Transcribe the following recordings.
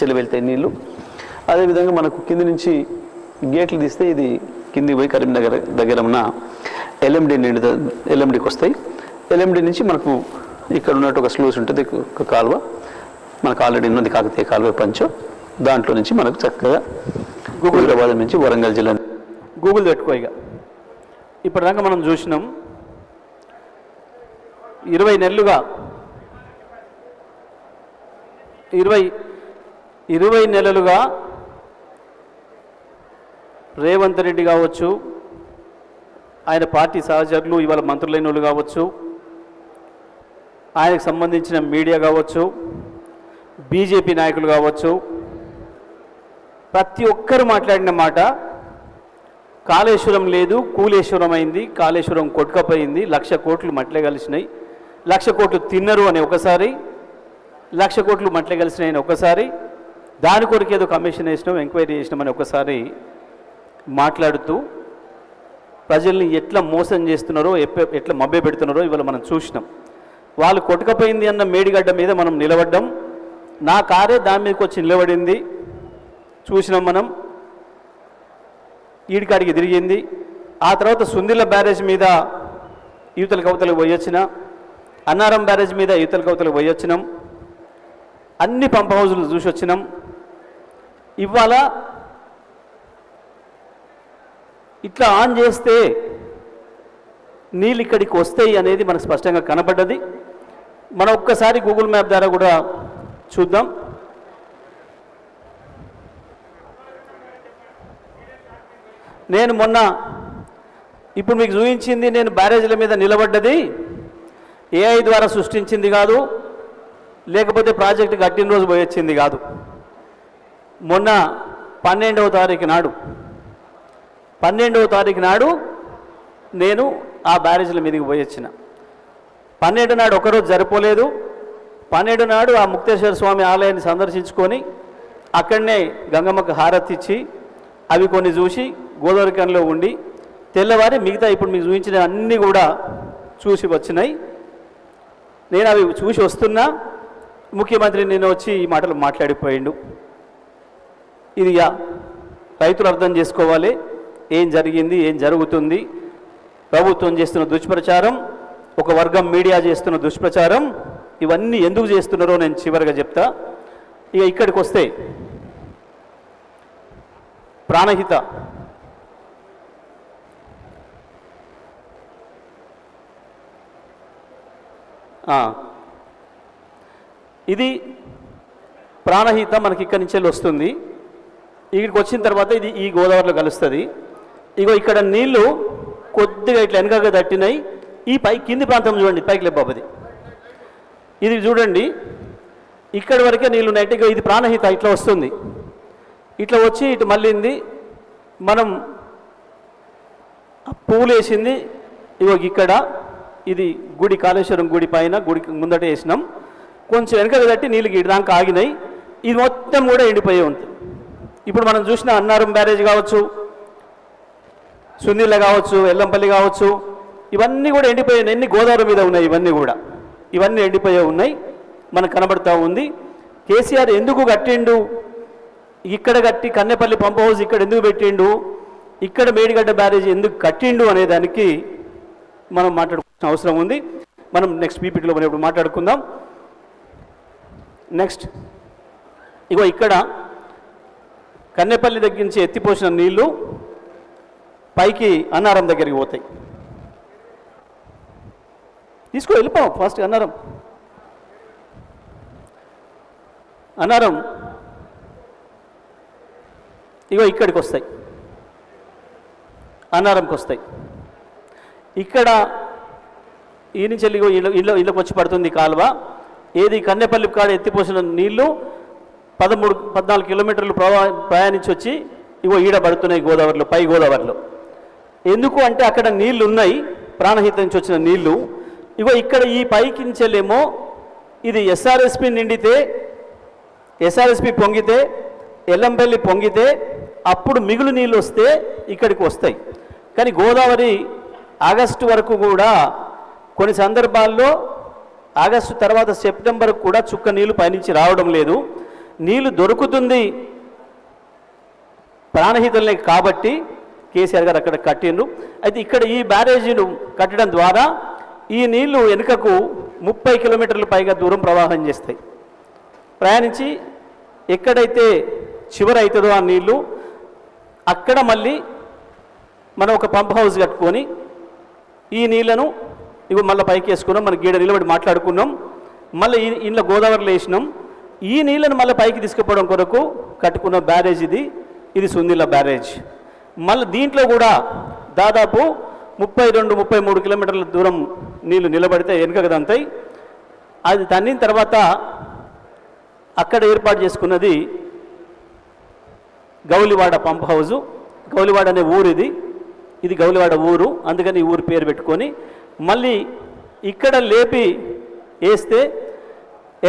చెల్లి వెళ్తాయి నీళ్ళు. అదేవిధంగా మనకు కింది నుంచి గేట్లు తీస్తే ఇది కింది పోయి కరీంనగర్ దగ్గర ఉన్న ఎల్ఎండి నిండు ఎల్ఎండికి వస్తాయి. ఎల్ఎండి నుంచి మనకు ఇక్కడ ఉన్నట్టు ఒక స్లూస్ ఉంటుంది ఒక కాలువ. మనకు ఆల్రెడీ ఉన్నది కాకతీయ కాలువ పంచు. దాంట్లో నుంచి మనకు చక్కగా హైదరాబాద్ నుంచి వరంగల్ జిల్లా గూగుల్ పెట్టుకో ఇక. ఇప్పటిదాకా మనం చూసినాం. ఇరవై నెలలుగా ఇరవై ఇరవై నెలలుగా రేవంత్ రెడ్డి కావచ్చు ఆయన పార్టీ సహచరులు ఇవాళ మంత్రులైన వాళ్ళు కావచ్చు ఆయనకు సంబంధించిన మీడియా కావచ్చు బీజేపీ నాయకులు కావచ్చు ప్రతి ఒక్కరు మాట్లాడిన మాట కాళేశ్వరం లేదు కూలేశ్వరం అయింది కాళేశ్వరం కొట్టుకపోయింది లక్ష కోట్లు మట్లే కలిసినాయి లక్ష కోట్లు తిన్నరు అని ఒకసారి లక్ష కోట్లు మట్లే కలిసినాయి అని ఒకసారి దాని కొరకు ఏదో కమిషన్ వేసినాం ఎంక్వైరీ చేసినామని ఒకసారి మాట్లాడుతూ ప్రజల్ని ఎట్లా మోసం చేస్తున్నారో ఎప్ప- ఎట్లా మభ్య పెడుతున్నారో ఇవాళ మనం చూసినాం. వాళ్ళు కొట్టుకపోయింది అన్న మేడిగడ్డ మీద మనం నిలబడ్డం. నా కారే దాని మీదకి వచ్చి నిలబడింది. చూసినాం మనం. ఈడికాడికి తిరిగింది. ఆ తర్వాత సుందిల బ్యారేజ్ మీద యువతల కవతలకు పోయొచ్చిన అన్నారం బ్యారేజ్ మీద యువతల కవతలకు పోయొచ్చినాం అన్ని పంప్ హౌజులు చూసి వచ్చినాం. ఇవాళ ఇట్లా ఆన్ చేస్తే నీళ్ళు ఇక్కడికి వస్తాయి అనేది మనకు స్పష్టంగా కనపడ్డది మనం ఒక్కసారి గూగుల్ మ్యాప్ ద్వారా కూడా చూద్దాం. నేను మొన్న ఇప్పుడు మీకు చూపించింది నేను బ్యారేజీల మీద నిలబడ్డది. ఏఐ ద్వారా సృష్టించింది కాదు లేకపోతే ప్రాజెక్టు కట్టిన రోజు పోయొచ్చింది కాదు. మొన్న పన్నెండవ తారీఖు నాడు పన్నెండవ తారీఖు నాడు నేను ఆ బ్యారేజీల మీదకి పోయొచ్చిన పన్నెండు నాడు ఒకరోజు జరిపోలేదు పన్నెండు నాడు ఆ ముక్తేశ్వర స్వామి ఆలయాన్ని సందర్శించుకొని అక్కడనే గంగమ్మకు హారతి ఇచ్చి అవి కొన్ని చూసి గోదావరికంలో ఉండి తెల్లవారి మిగతా ఇప్పుడు మీకు చూపించిన అన్నీ కూడా చూసి వచ్చినాయి. నేను అవి చూసి వస్తున్నా. ముఖ్యమంత్రి నేను వచ్చి ఈ మాటలు మాట్లాడిపోయిండు. ఇది ఇక రైతులు అర్థం చేసుకోవాలి. ఏం జరిగింది ఏం జరుగుతుంది? ప్రభుత్వం చేస్తున్న దుష్ప్రచారం ఒక వర్గం మీడియా చేస్తున్న దుష్ప్రచారం ఇవన్నీ ఎందుకు చేస్తున్నారో నేను చివరిగా చెప్తా. ఇక ఇక్కడికి వస్తే ప్రాణహిత. ఇది ప్రాణహిత మనకి ఇక్కడి నుంచి వెళ్ళి వస్తుంది. ఇక్కడికి వచ్చిన తర్వాత ఇది ఈ గోదావరిలో కలుస్తుంది. ఇగో ఇక్కడ నీళ్ళు కొద్దిగా ఇట్లా వెనకగా తట్టినాయి. ఈ పై కింది ప్రాంతం చూడండి పైకి లేబాబది ఇది చూడండి ఇక్కడి వరకే నీళ్ళు ఉన్నాయి. ఇగో ఇది ప్రాణహిత ఇట్లా వస్తుంది. ఇట్లా వచ్చి ఇటు మళ్ళీంది. మనం పువ్వులు వేసింది. ఇగో ఇక్కడ ఇది గుడి కాళేశ్వరం గుడి పైన గుడికి ముందట వేసినాం. కొంచెం వెనక తట్టి నీళ్ళు ఇటు దాకా ఆగినాయి. ఇది మొత్తం కూడా ఎండిపోయి ఉంది ఇప్పుడు మనం చూసిన అన్నారం బ్యారేజ్ కావచ్చు సునీల కావచ్చు ఎల్లంపల్లి కావచ్చు ఇవన్నీ కూడా ఎండిపోయాయి ఎన్ని గోదావరి మీద ఉన్నాయి ఇవన్నీ కూడా. ఇవన్నీ ఎండిపోయే ఉన్నాయి మనకు కనబడతా ఉంది. కేసీఆర్ ఎందుకు కట్టిండు? ఇక్కడ కట్టి కన్నెపల్లి పంప్ హౌస్ ఇక్కడ ఎందుకు పెట్టిండు? ఇక్కడ మేడిగడ్డ బ్యారేజ్ ఎందుకు కట్టిండు అనే దానికి మనం మాట్లాడుకోవాల్సిన అవసరం ఉంది. మనం నెక్స్ట్ పీపీటీలో మనం ఇప్పుడు మాట్లాడుకుందాం. నెక్స్ట్ ఇగో ఇక్కడ కన్నెపల్లి దగ్గర నుంచి ఎత్తిపోసిన నీళ్ళు పైకి అన్నారం దగ్గరికి పోతాయి. తీసుకో వెళ్ళిపో ఫస్ట్ అన్నారం. అన్నారం ఇగో ఇక్కడికి వస్తాయి. అన్నారంకి వస్తాయి. ఇక్కడ ఈ నుంచి వెళ్ళి ఇగో ఇళ్ళ ఇళ్ళకి వచ్చి పడుతుంది కాలువ. ఏది కన్నెపల్లి కాడ ఎత్తిపోసిన నీళ్ళు పదమూడు పద్నాలుగు కిలోమీటర్లు ప్రవా ప్రయాణించి వచ్చి ఇగో ఈడ పడుతున్నాయి గోదావరిలో పై గోదావరిలో. ఎందుకు అంటే అక్కడ నీళ్ళు ఉన్నాయి ప్రాణహిత నుంచి వచ్చిన నీళ్ళు. ఇగో ఇక్కడ ఈ పైకి నుంచెల్లేమో ఇది ఎస్ఆర్ఎస్పి నిండితే ఎస్ఆర్ఎస్పి పొంగితే ఎల్లంపల్లి పొంగితే అప్పుడు మిగులు నీళ్ళు వస్తే ఇక్కడికి వస్తాయి. కానీ గోదావరి ఆగస్టు వరకు కూడా కొన్ని సందర్భాల్లో ఆగస్టు తర్వాత సెప్టెంబర్ కూడా చుక్క నీళ్ళు పయనించి రావడం లేదు. నీళ్ళు దొరుకుతుంది ప్రాణహితులనే కాబట్టి కేసీఆర్ గారు అక్కడ కట్టిండ్రు. అయితే ఇక్కడ ఈ బ్యారేజీను కట్టడం ద్వారా ఈ నీళ్ళు వెనుకకు ముప్పై కిలోమీటర్ల పైగా దూరం ప్రవాహం చేస్తాయి. ప్రయాణించి ఎక్కడైతే చివర అవుతుందో ఆ నీళ్ళు అక్కడ మళ్ళీ మనం ఒక పంప్ హౌస్ కట్టుకొని ఈ నీళ్ళను ఇవి మళ్ళీ పైకి వేసుకున్నాం మన గీడ నిలబడి మాట్లాడుకున్నాం. మళ్ళీ ఇండ్ల ఇంట్లో గోదావరిలో వేసినాం. ఈ నీళ్ళను మళ్ళీ పైకి తీసుకుపోవడం కొరకు కట్టుకున్న బ్యారేజ్ ఇది. ఇది సుందిల బ్యారేజ్. మళ్ళీ దీంట్లో కూడా దాదాపు ముప్పై రెండు ముప్పై మూడు కిలోమీటర్ల దూరం నీళ్ళు నిలబడితే వెనుకదంతాయి అది తన్నిన తర్వాత అక్కడ ఏర్పాటు చేసుకున్నది గౌలివాడ పంప్ హౌజు. గౌలివాడ అనే ఊరు ఇది. ఇది గౌలివాడ ఊరు. అందుకని ఈ ఊరు పేరు పెట్టుకొని మళ్ళీ ఇక్కడ లేపి వేస్తే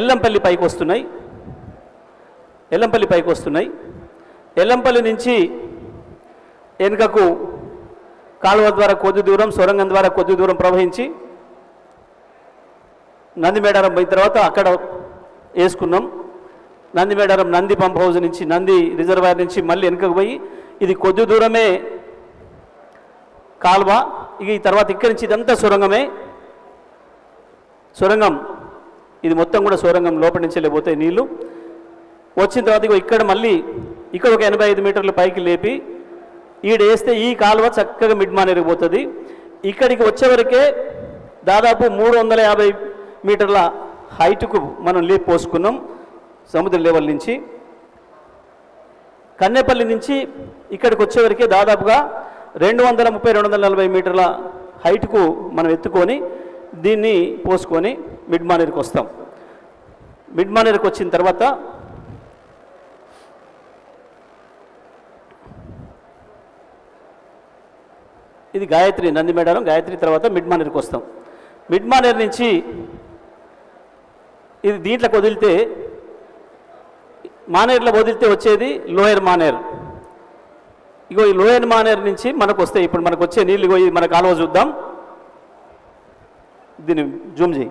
ఎల్లంపల్లి పైకి వస్తున్నాయి. ఎల్లంపల్లి పైకి వస్తున్నాయి. ఎల్లంపల్లి నుంచి వెనుకకు కాలువ ద్వారా కొద్ది దూరం సొరంగం ద్వారా కొద్ది దూరం ప్రవహించి నందిమేడారం పోయిన తర్వాత అక్కడ వేసుకున్నాం. నందిమేడారం నంది పంప్ హౌస్ నుంచి నంది రిజర్వాయర్ నుంచి మళ్ళీ వెనుకకు పోయి ఇది కొద్ది దూరమే కాల్వ. ఇక ఈ తర్వాత ఇక్కడి నుంచి ఇదంతా సొరంగమే. సొరంగం ఇది మొత్తం కూడా సొరంగం లోపలి నుంచి వెళ్ళిపోతాయి నీళ్ళు. వచ్చిన తర్వాత ఇగో ఇక్కడ మళ్ళీ ఇక్కడ ఒక ఎనభై ఐదు మీటర్ల పైకి లేపి ఈడ వేస్తే ఈ కాలువ చక్కగా మిడ్ ఎరిగిపోతుంది పోతుంది. ఇక్కడికి వచ్చేవరకే దాదాపు మూడు వందల యాభై మీటర్ల హైట్కు మనం లేపు పోసుకున్నాం సముద్ర లెవెల్ నుంచి. కన్నెపల్లి నుంచి ఇక్కడికి వచ్చేవరకే దాదాపుగా రెండు వందల ముప్పై రెండు వందల నలభై మీటర్ల హైట్కు మనం ఎత్తుకొని దీన్ని పోసుకొని మిడ్మానేరుకు వస్తాం. మిడ్మానేరుకు వచ్చిన తర్వాత ఇది గాయత్రి నంది మేడారం గాయత్రి తర్వాత మిడ్ మానేర్కి వస్తాం. మిడ్ మానేర్ నుంచి ఇది దీంట్లోకి వదిలితే మానేర్లో వదిలితే వచ్చేది లోయర్ మానేర్. ఇగో ఈ లోయర్ మానేర్ నుంచి మనకు వస్తాయి. ఇప్పుడు మనకు వచ్చే నీళ్ళు ఇగో ఇది మన కాలువ చూద్దాం. దీన్ని జూమ్ చేయి.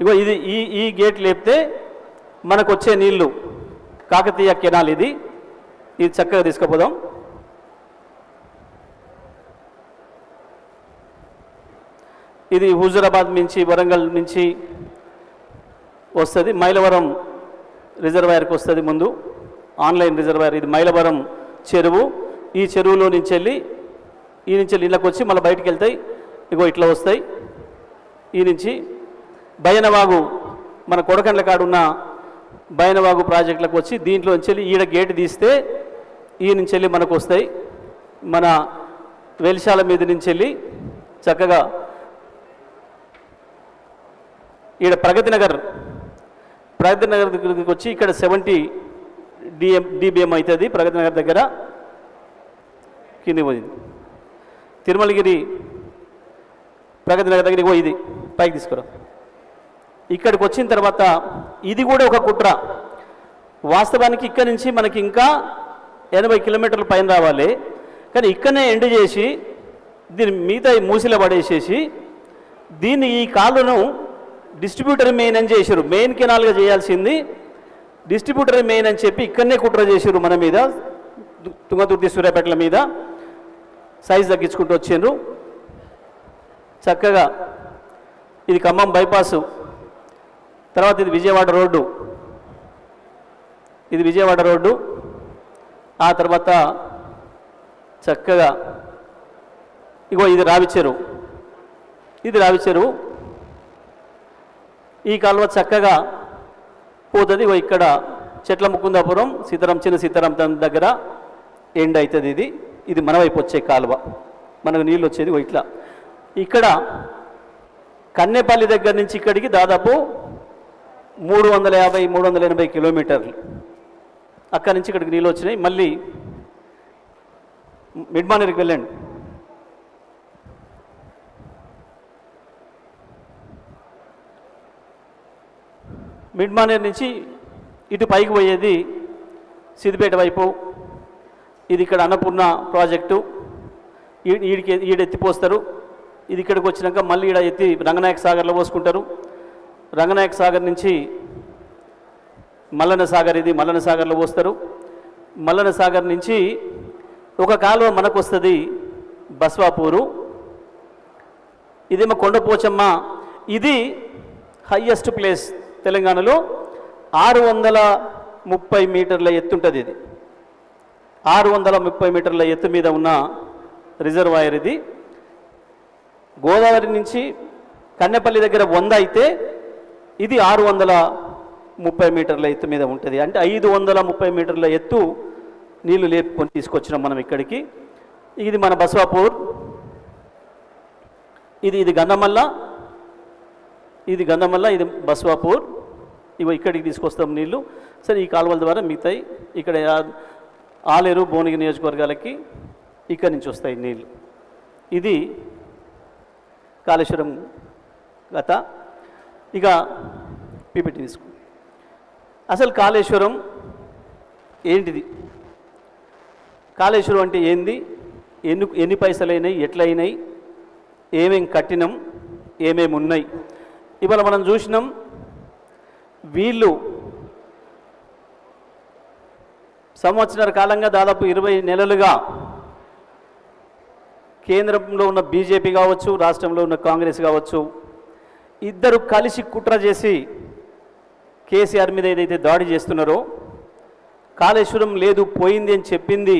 ఇగో ఇది ఈ ఈ గేట్ లేపితే మనకు వచ్చే నీళ్ళు కాకతీయ కెనాల్ ఇది. ఇది చక్కగా తీసుకుపోదాం. ఇది హుజురాబాద్ నుంచి వరంగల్ నుంచి వస్తుంది. మైలవరం రిజర్వాయర్కి వస్తుంది ముందు. Online reservoir. ఇది మైలవరం చెరువు. ఈ చెరువులో నుంచి వెళ్ళి ఈ నుంచి వెళ్ళి ఇళ్ళకి వచ్చి మళ్ళీ బయటికి వెళ్తాయి. ఇగో ఇట్లా వస్తాయి. ఈ నుంచి బయనవాగు మన కొడకండ్ల కాడున్న బయనవాగు ప్రాజెక్టులకు వచ్చి దీంట్లో నుంచి వెళ్ళి ఈడ గేట్ తీస్తే ఈ నుంచి వెళ్ళి మనకు వస్తాయి. మన వెలిశాల మీద నుంచి వెళ్ళి చక్కగా ఈడ ప్రగతి నగర్ ప్రగతి నగర్ దగ్గరికి వచ్చి ఇక్కడ సెవెంటీ డిఎం డిబిఎం అవుతుంది ప్రగతి నగర్ దగ్గర కింది పోయింది. తిరుమలగిరి ప్రగతి నగర్ దగ్గరికి పోయింది ఇది పైకి తీసుకురా. ఇక్కడికి వచ్చిన తర్వాత ఇది కూడా ఒక కుట్ర. వాస్తవానికి ఇక్కడ నుంచి మనకి ఇంకా ఎనభై కిలోమీటర్ల పైన రావాలి. కానీ ఇక్కడనే ఎండ్ చేసి దీని మిగతా ఈ మూసిలో పడేసేసి దీన్ని ఈ కాలును డిస్ట్రిబ్యూటర్ మెయిన్ అని చేశారు. మెయిన్ కెనాల్గా చేయాల్సింది డిస్ట్రిబ్యూటర్ మెయిన్ అని చెప్పి ఇక్కడనే కుట్ర చేశారు మన మీద తుంగతుర్తి సూర్యాపేటల మీద. సైజ్ తగ్గించుకుంటూ వచ్చిండ్రు. చక్కగా ఇది ఖమ్మం బైపాసు. తర్వాత ఇది విజయవాడ రోడ్డు. ఇది విజయవాడ రోడ్డు. ఆ తర్వాత చక్కగా ఇగో ఇది రావి చెరువు. ఇది రావి చెరువు. ఈ కాలువ చక్కగా పోతుంది. ఇగో ఇక్కడ చెట్ల ముకుందాపురం సీతారాం చిన్న సీతారాం దగ్గర ఎండ్ అవుతుంది ఇది. ఇది మన వైపు వచ్చే కాలువ. మనకు నీళ్ళు వచ్చేది ఇట్లా. ఇక్కడ కన్నెపల్లి దగ్గర నుంచి ఇక్కడికి దాదాపు మూడు వందల యాభై మూడు వందల ఎనభై కిలోమీటర్లు. అక్కడి నుంచి ఇక్కడికి నీళ్ళు వచ్చినాయి. మళ్ళీ మిడ్మానేరికి వెళ్ళండి. మిడ్ మానేర్ నుంచి ఇటు పైకి పోయేది సిద్దిపేట వైపు. ఇది ఇక్కడ అన్నపూర్ణ ప్రాజెక్టు. ఈడికి ఈడెత్తిపోస్తారు. ఇది ఇక్కడికి వచ్చినాక మళ్ళీ ఈడ ఎత్తి రంగనాయక సాగర్లో పోసుకుంటారు. రంగనాయక సాగర్ నుంచి మల్లన సాగర్ ఇది మల్లన సాగర్లో పోస్తారు. మల్లన సాగర్ నుంచి ఒక కాలువ మనకు వస్తుంది బస్వాపూరు. ఇదేమో కొండపోచమ్మ. ఇది హయ్యెస్ట్ ప్లేస్ తెలంగాణలో ఆరు వందల ముప్పై మీటర్ల ఎత్తుంటుంది ఇది. ఆరు వందల ముప్పై మీటర్ల ఎత్తు మీద ఉన్న రిజర్వాయర్ ఇది. గోదావరి నుంచి కన్నెపల్లి దగ్గర వంద అయితే ఇది ఆరు వందల ముప్పై మీటర్ల ఎత్తు మీద ఉంటుంది. అంటే ఐదు వందల ముప్పై మీటర్ల ఎత్తు నీళ్ళు లేపుకొని తీసుకొచ్చినాం మనం ఇక్కడికి. ఇది మన బస్వాపూర్. ఇది ఇది గంధమల్ల. ఇది గంధమల్ల ఇది బస్వాపూర్. ఇవి ఇక్కడికి తీసుకొస్తాం నీళ్ళు. సరే ఈ కాలువల ద్వారా మిగతాయి. ఇక్కడ ఆలేరు భువనగిరి నియోజకవర్గాలకి ఇక్కడి నుంచి వస్తాయి నీళ్ళు ఇది కాళేశ్వరం గత ఇక పీపీటీ తీసుకో అసలు కాళేశ్వరం ఏంటిది? కాళేశ్వరం అంటే ఏంది? ఎన్ని ఎన్ని పైసలు అయినాయి ఎట్లయినాయి? ఏమేం కట్టినాం? ఏమేమి ఉన్నాయి? ఇవాళ మనం చూసినాం వీళ్ళు సంవత్సర కాలంగా దాదాపు ఇరవై నెలలుగా కేంద్రంలో ఉన్న బీజేపీ కావచ్చు రాష్ట్రంలో ఉన్న కాంగ్రెస్ కావచ్చు ఇద్దరు కలిసి కుట్ర చేసి కేసీఆర్ మీద ఏదైతే దాడి చేస్తున్నారో కాళేశ్వరం లేదు పోయింది అని చెప్పింది